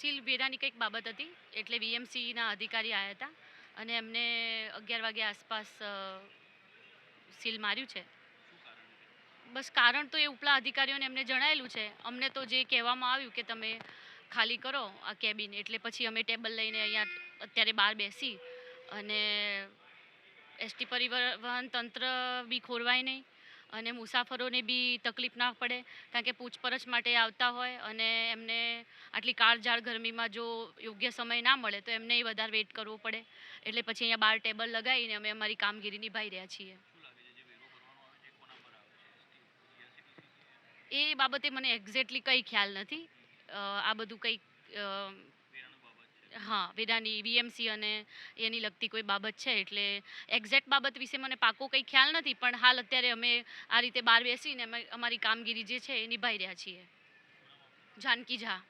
Seal વેરાની કંઈક બાબત હતી, એટલે વીએમસીના અધિકારી આવ્યા હતા અને એમને અગિયાર વાગ્યા આસપાસ સીલ માર્યું છે. બસ કારણ તો એ ઉપલા અધિકારીઓને એમને જણાયેલું છે. અમને તો જે કહેવામાં આવ્યું કે તમે ખાલી કરો આ કેબિન, એટલે પછી અમે ટેબલ લઈને અહીંયા અત્યારે બહાર બેસી અને એસટી પરિવહન તંત્ર બી ખોરવાય નહીં. અને મુસાફરોને બી તકલીફ ના પડે, કારણ કે પૂછપરછ માટે આવતા હોય અને એમને આટલી કાળઝાળ ગરમીમાં જો યોગ્ય સમય ના મળે, તો એમને વધારે વેઇટ કરવો પડે. એટલે પછી અહીંયા બાર ટેબલ લગાવીને અમે અમારી કામગીરી નિભાવી રહ્યા છીએ. એ બાબતે મને એક્ઝેક્ટલી કંઈ ખ્યાલ નથી. આ બધું કંઈક હા, વેદાની વીએમસી અને એની લગતી કોઈ બાબત છે? એટલે એક્ઝેક્ટ બાબત વિશે મને પાકો કંઈ ખ્યાલ નથી, પણ હાલ અત્યારે અમે આ રીતે બહાર બેસીને અમે અમારી કામગીરી જે છે એ નિભાઈ રહ્યા છીએ. જાનકી ઝા.